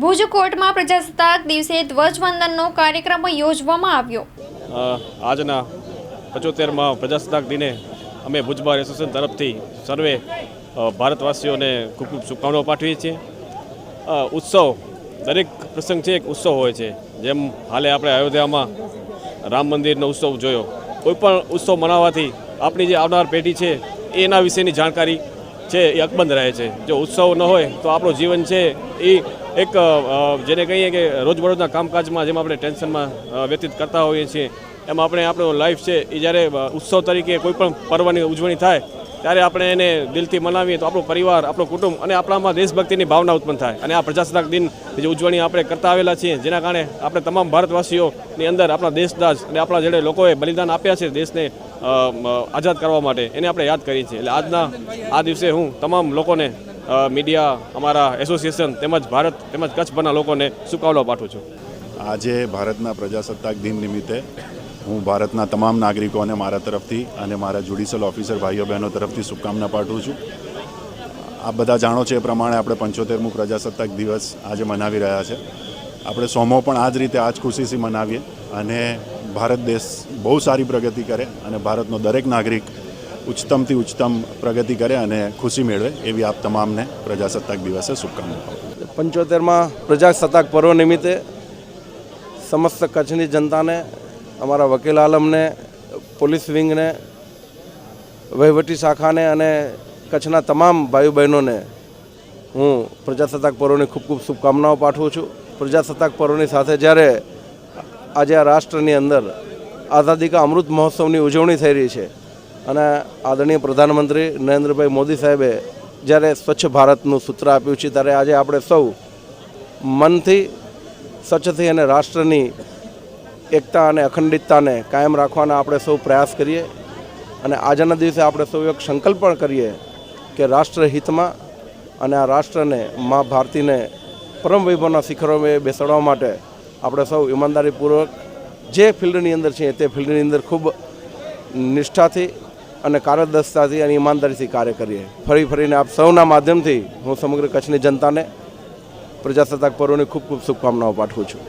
ભુજ કોર્ટમાં પ્રજાસત્તાક દિવસે ધ્વજવંદનનો કાર્યક્રમ યોજવામાં આવ્યો. આજના પચોતેરમાં પ્રજાસત્તાક દિને અમે ભુજબાર એસોસિએશન તરફથી સર્વે ભારતવાસીઓને ખૂબ ખૂબ શુભકામનાઓ પાઠવીએ છીએ. ઉત્સવ, દરેક પ્રસંગ છે એક ઉત્સવ હોય છે. જેમ હાલે આપણે અયોધ્યામાં રામ મંદિરનો ઉત્સવ જોયો. કોઈપણ ઉત્સવ મનાવવાથી આપણી જે આવનાર પેઢી છે, એના વિશેની જાણકારી છે, એ અકબંધ રહે છે. જો ઉત્સવ ન હોય તો આપણું જીવન છે, એ એક જેને કહીએ કે રોજબરોજના કામકાજમાં જેમ આપણે ટેન્શનમાં વ્યતીત કરતા હોઈએ છીએ, એમ આપણે આપણો લાઈફ છે, એ જ્યારે ઉત્સવ તરીકે કોઈ પણ પર્વની ઉજવણી થાય ત્યારે આપણે એને દિલથી મનાવીએ તો આપણો પરિવાર આપણો કુટુંબ અને આપણામાં દેશભક્તિની ભાવના ઉત્પન્ન થાય અને આ પ્રજાસત્તાક દિન જે ઉજવણી આપણે કરતા આવેલા છીએ જેના કારણે આપણે તમામ ભારતવાસીઓની અંદર આપણા દેશદાસ અને આપણા ਜਿਹੜੇ લોકોએ બલિદાન આપ્યા છે દેશને અ, મ, આઝાદ કરવા માટે એને આપણે યાદ કરીએ છીએ એટલે આજના આ દિવસે હું તમામ લોકોને અ, મીડિયા અમારા એસોસિએશન તેમજ ભારત તેમજ કચ્છભરના લોકોને શુભકામનાઓ પાઠવું છું આજે ભારતના પ્રજાસત્તાક દિન નિમિત્તે હું ભારતના તમામ નાગરિકોને મારા તરફથી અને મારા જ્યુડિશિયલ ઓફિસર ભાઈઓ બહેનો તરફથી શુભકામના પાઠવું છું. આપ બધા જાણો છો એ પ્રમાણે આપણે પંચોતેરમું પ્રજાસત્તાક દિવસ આજે મનાવી રહ્યા છે. આપણે સોમો પણ આ જ રીતે આ જ ખુશીથી મનાવીએ અને ભારત દેશ બહુ સારી પ્રગતિ કરે અને ભારતનો દરેક નાગરિક ઉચ્ચતમથી ઉચ્ચતમ પ્રગતિ કરે અને ખુશી મેળવે એવી આપ તમામને પ્રજાસત્તાક દિવસે શુભકામના પંચોતેરમાં પ્રજાસત્તાક પર્વ નિમિત્તે સમસ્ત કચ્છની જનતાને અમારા વકીલ આલમને, પોલીસ વિંગને, વહીવટી શાખાને અને કચ્છના તમામ ભાઈ બહેનોને હું પ્રજાસત્તાક પર્વની ખૂબ ખૂબ શુભકામનાઓ પાઠવું છું. પ્રજાસત્તાક પર્વની સાથે જ્યારે આજે આ રાષ્ટ્રની અંદર આઝાદી કા અમૃત મહોત્સવની ઉજવણી થઈ રહી છે અને આદરણીય પ્રધાનમંત્રી નરેન્દ્રભાઈ મોદી સાહેબે જ્યારે સ્વચ્છ ભારતનું સૂત્ર આપ્યું છે, ત્યારે આજે આપણે સૌ મનથી, સ્વચ્છથી અને રાષ્ટ્રની એકતા અને અખંડિતતાને કાયમ રાખવાના આપણે સૌ પ્રયાસ કરીએ અને આજના દિવસે આપણે સૌ એક સંકલ્પ પણ કરીએ કે રાષ્ટ્રહિતમાં અને આ રાષ્ટ્રને મા ભારતીને પરમ વૈભવના શિખરોમાં બેસાડવા માટે આપણે સૌ ઈમાનદારીપૂર્વક જે ફિલ્ડની અંદર છીએ તે ફિલ્ડની અંદર ખૂબ નિષ્ઠાથી અને કાર્યદક્ષતાથી અને ઈમાનદારીથી કાર્ય કરીએ. ફરી ફરીને આપ સૌના માધ્યમથી હું સમગ્ર કચ્છની જનતાને પ્રજાસત્તાક પર્વની ખૂબ ખૂબ શુભકામનાઓ પાઠવું છું.